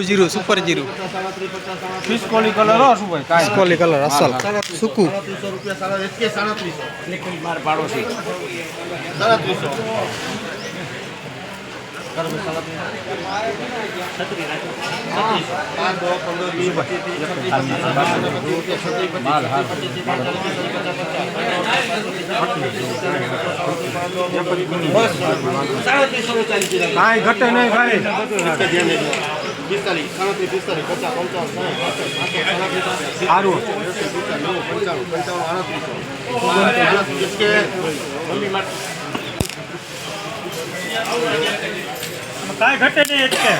નવું જીરું સુપર જીરું. ફિશ કોલી કલર હો શું ભાઈ કોલી કલર અસલ. સુકું. કાંઈ ઘટે નહીં ભાઈ. પિસ્તાલીસ સાડત્રીસ પિસ્તાલીસ પચાસ પંચાવન સારું પંચાણું પંચાવન આડત્રીસો કે મમ્મી માટે કાંઈ ઘટે નહીં એટલે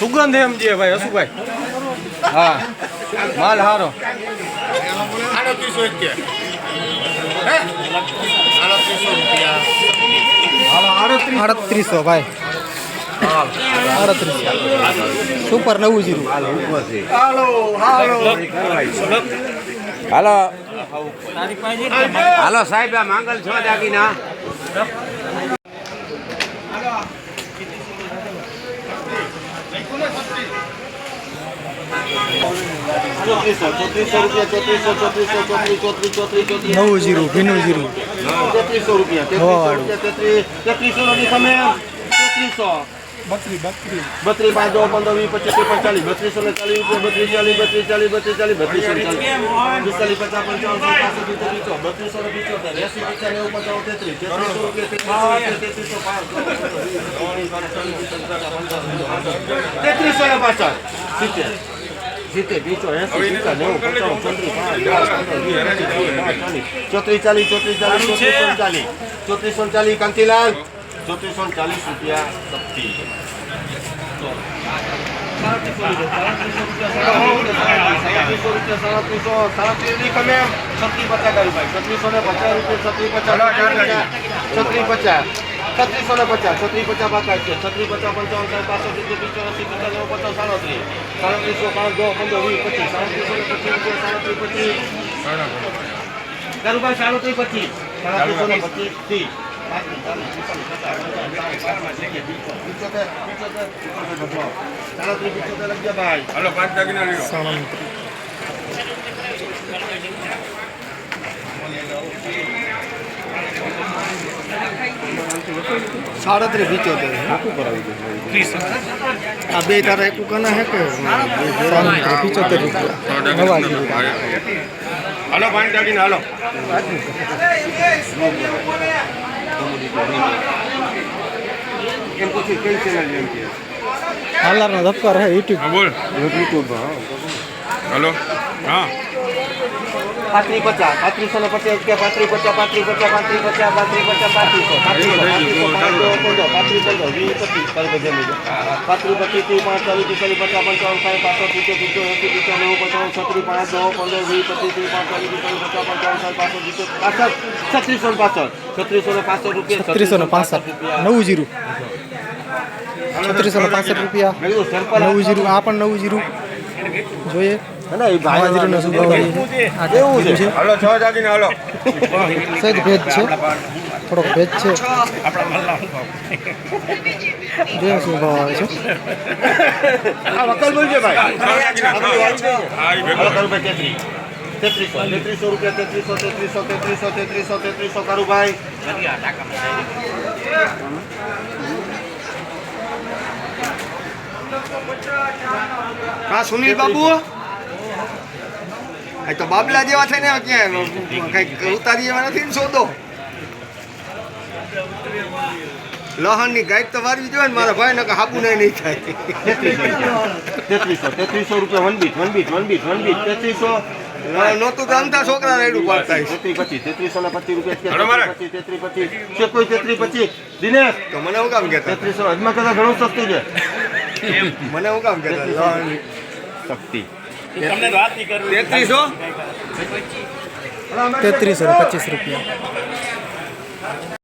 સુગંધ એમ છે ભાઈ હસુભાઈ હા માલ હારો આડત્રીસો એક કે આડત્રીસો રૂપિયા. આડત્રીસો ભાઈ. આડત્રીસો સુપર નવું જીરું હાલો હાલો. સાહેબ આ માંગલ છો દાગીના નવું જીરું ભીનું જીરું ચોત્રીસો રૂપિયા તેત્રીસો. રૂપિયા તેત્રીસ નો તમે તેત્રીસો. બત્રીસ પાંચ દો પંદર વીસ પચીસ ચાલીસ. બત્રીસો ને ચાલીસ બત્રીસ ચાલીસ બત્રીસ ચાલીસ બત્રીસ ચાલીસ બત્રીસો ને ચાલીસ. પિસ્તાલીસ પચાસ પંચાવન પાસઠ સિત્તેર બત્રીસો ને પિચોતેર. એસી પચાસ નેવું પચાસ તેત્રીસ. તેત્રીસો રૂપિયા તેત્રીસો પાંચ તેત્રીસો ને પાછળ. સિત્તેર સિત્તેર બીજો એસી પચાસ નેવું પચાસ ચોત્રીસ પંદર વીસ પચીસ ત્રીસ પાંચ ચાલીસ ચોત્રીસ ચાલીસ ચોત્રીસ ચાલીસ ચોત્રીસો ચાલીસ ચોત્રીસો ચાલીસ કાંતિલાલ. ચોત્રીસો ને ચાલીસ રૂપિયા સપ્તી છત્રીસ પચાસ ને પચાસ રૂપિયા છત્રીસ પચાસ પચાસ પચાસ પચાસ પાકા છે છત્રીસ પચાસ પંચાવન સાઠ પાસઠ સિત્તેર પિચોતેર પચાસ પચાસ સાડત્રીસ સાડત્રીસો પાંચ દો પંદર. વીસ પચીસ સાડત્રીસો ને પચીસ રૂપિયા સાડત્રીસ પચીસ કારુભાઈ સાડત્રીસ પચીસ સાડત્રીસો ને પચીસ ત્રીસ સાડત્રીસ પિચોતેર લખ્યા ભાઈ હાલો પાંચ દાગીના લ્યો સાડત્રીસ સાડત્રીસ પિચોતેર આ બે તારા એક કના હે કે સાડત્રીસ પિચોતેર રૂપિયા નવા જીરું હાલો પાંચ દાગીના હાલો એમ પૂછ્યું કઈ ચેનલ એમ કે હાલારનો ધબકાર હે યુટ્યુબ હા બોલ. હા. પાંત્રીસ પચાસ, પાંત્રીસો ને પચાસ કે પાંત્રીસ પચાસ પાંત્રીસ પચાસ પાંત્રીસ પચાસ પાંત્રીસ પચાસ, પાંત્રીસો પાંત્રીસો પાંત્રીસો પાંત્રીસ વીસ પચીસ તારી બધે લઈ જાઓ પચીસ ત્રીસ પાંચ ચાલીસ પિસ્તાલીસ પચાસ પંચાવન સાઠ પાસઠ સિત્તેર પિત્તોર એસી પિત્તોર નવ પચાસ છત્રીસ પાંચ દો પંદર વીસ પચીસ ત્રીસ પાંચ ચાલીસ પિસ્તાલીસ પચાસ પંચાવન સાઠ પાસઠ સિત્તેર પાસઠ છત્રીસો ને પાસઠ છત્રીસો ને પાસઠ રૂપિયા છત્રીસો ને પાસઠ, નવું જીરું. છત્રીસો ને પાસઠ રૂપિયા, નવું જીરું, આ પણ નવું જીરું. જોઈએ. નવા જીરુંનો શું ભાવ રહે એવું છે. જીરું છ દાગીના હાલો. સહેજ ભેજ છે. થોડોક ભેજ છે. જોઈએ શું ભાવ આવે છે? હા વકલ બોલજો ભાઈ. છ દાગીના હા હા એ ભેગો. હાલો કારુભાઈ તેત્રીસ તેત્રીસો તેત્રીસો રૂપિયા તેત્રીસો તેત્રીસો તેત્રીસો તેત્રીસો તેત્રીસો ભાઈ હા સુનિલ બાબુ? આ તો બાબલા જેવા છે ને ક્યાં કંઈક ઉતારી એવા નથી ને સોદો. લહણની ગાઈડ તો વારવી જોઈએ ને મારા ભાઈ ને હાબુ નહીં નહીં થાય. તેત્રીસો તેત્રીસો રૂપિયા one bit one bit one bit one bit તેત્રીસો. નહોતું તો છોકરા રેડું પાડતા હશે. તેત્રીસ પચીસ તેત્રીસો ને પચીસ રૂપિયા પચીસ તેત્રીસ પચીસ છે કોઈ તેત્રીસ પચીસ દિનેશ? તો મને હું કામ કહેતા? તેત્રીસો હજમાં કરતા ઘણું સસ્તું છે. મને હું કામ કે શક્તિ. તેત્રીસો? તેત્રીસો પચીસ રૂપિયા.